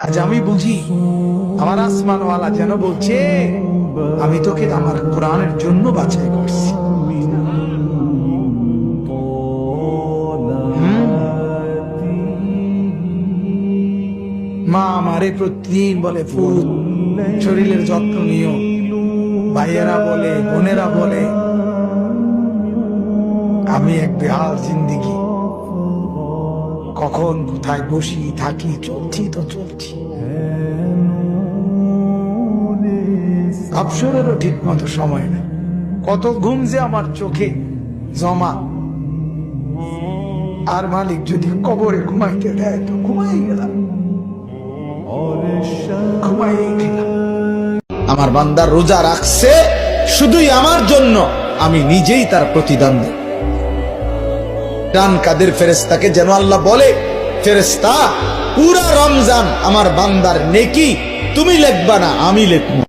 আজ আমি বুঝি আমার আসমানওয়ালা যেন বলছে, আমি তোকে আমার কোরআনের জন্য বাছাই করছি? মা আমারে প্রতিদিন বলে, ফুল, শরীরের যত্ন নিও। ভাইয়েরা বলে, বোনেরা বলে, আমি এক বেহাল জিন্দিগি। কখন কোথায় বসি থাকি, চলছি তো চলছি। অবসরেরও ঠিক মতো সময় নেই। কত ঘুম যে আমার চোখে জমা। আর মালিক যদি কবরে ঘুমাইতে দেয়, তো ঘুমাই গেলাম। ঘুমাই গেলাম। আমার বান্দার রোজা রাখছে, শুধুই আমার জন্য। আমি নিজেই তার প্রতিদান দেব। ডান কাদের ফেরেস্তাকে যেন আল্লাহ বলে ফেরেস্তা পুরা রমজান আমার বান্দার নেকি, তুমি লেখবা না, আমি লেখবো।